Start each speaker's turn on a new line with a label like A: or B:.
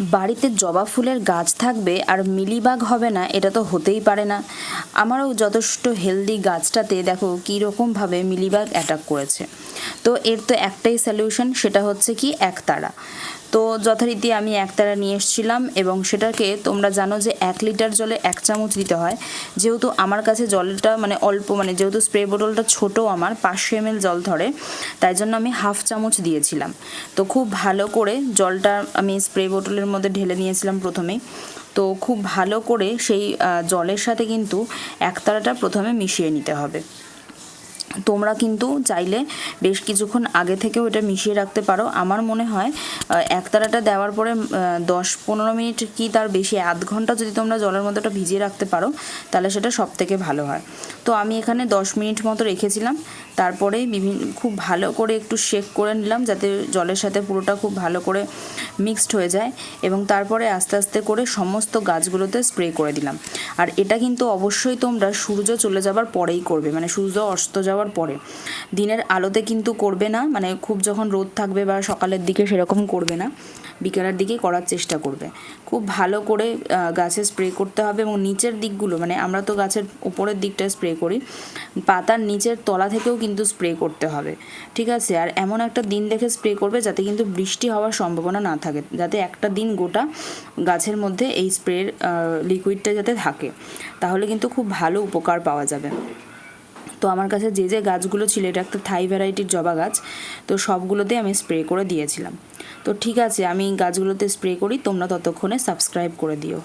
A: বাড়িতে জবা ফুলের গাছ থাকবে আর মিলিবাগ হবে না, এটা তো হতেই পারে না। আমারও যথেষ্ট হেলদি গাছটাতে দেখো কীরকমভাবে মিলিবাগ অ্যাটাক করেছে। তো এর তো একটাই সলিউশন সেটা হচ্ছে কি একতারা। তো যথারীতি আমি একতারা নিয়ে এসেছিলাম এবং সেটাকে তোমরা জানো যে এক লিটার জলে এক চামচ দিতে হয়। যেহেতু আমার কাছে জলটা মানে অল্প মানে যেহেতু স্প্রে বোতলটা ছোট আমার, পাঁচশো এম জল ধরে, তাই জন্য আমি হাফ চামচ দিয়েছিলাম। তো খুব ভালো করে জলটা আমি স্প্রে বোতলের মধ্যে ঢেলে নিয়েছিলাম প্রথমে। তো খুব ভালো করে সেই জলের সাথে কিন্তু একতারাটা প্রথমে মিশিয়ে নিতে হবে। তোমরা কিন্তু চাইলে বেশ কিছুক্ষণ আগে থেকেও এটা মিশিয়ে রাখতে পারো। আমার মনে হয় একতারাটা দেওয়ার পরে দশ পনেরো মিনিট কি তার বেশি, আধ ঘণ্টা যদি তোমরা জলের মধ্যে ওটা ভিজিয়ে রাখতে পারো, তাহলে সেটা সব থেকে ভালো হয়। তো আমি এখানে দশ মিনিট মতো রেখেছিলাম। তারপরে বিভিন্ন, খুব ভালো করে একটু শেক করে নিলাম যাতে জলের সাথে পুরোটা খুব ভালো করে মিক্সড হয়ে যায় এবং তারপরে আস্তে আস্তে করে সমস্ত গাছগুলোতে স্প্রে করে দিলাম। আর এটা কিন্তু অবশ্যই তোমরা সূর্য চলে যাবার পরেই করবে মানে সূর্য অস্ত যাওয়ার পরে। দিনের আলোতে কিন্তু করবে না মানে খুব যখন রোদ থাকবে বা সকালের দিকে সেরকম করবে না, বিকেলের দিকে করার চেষ্টা করবে। খুব ভালো করে গাছে স্প্রে করতে হবে এবং নিচের দিকগুলো মানে আমরা তো গাছের উপরের দিকটা স্প্রে করি, পাতার নিচের তলা থেকেও কিন্তু স্প্রে করতে হবে, ঠিক আছে? আর এমন একটা দিন দেখে স্প্রে করবে যাতে কিন্তু বৃষ্টি হওয়ার সম্ভাবনা না থাকে, যাতে একটা দিন গোটা গাছের মধ্যে এই স্প্রের লিকুইডটা যাতে থাকে, তাহলে কিন্তু খুব ভালো উপকার পাওয়া যাবে। তো আমার কাছে যে যে গাছগুলো ছিল, এটা একটা থাই ভ্যারাইটির জবা গাছ, তো সবগুলোতে আমি স্প্রে করে দিয়েছিলাম। তো ঠিক আছে, আমি গাছগুলোতে স্প্রে করি, তোমরা ততক্ষণে সাবস্ক্রাইব করে দিও।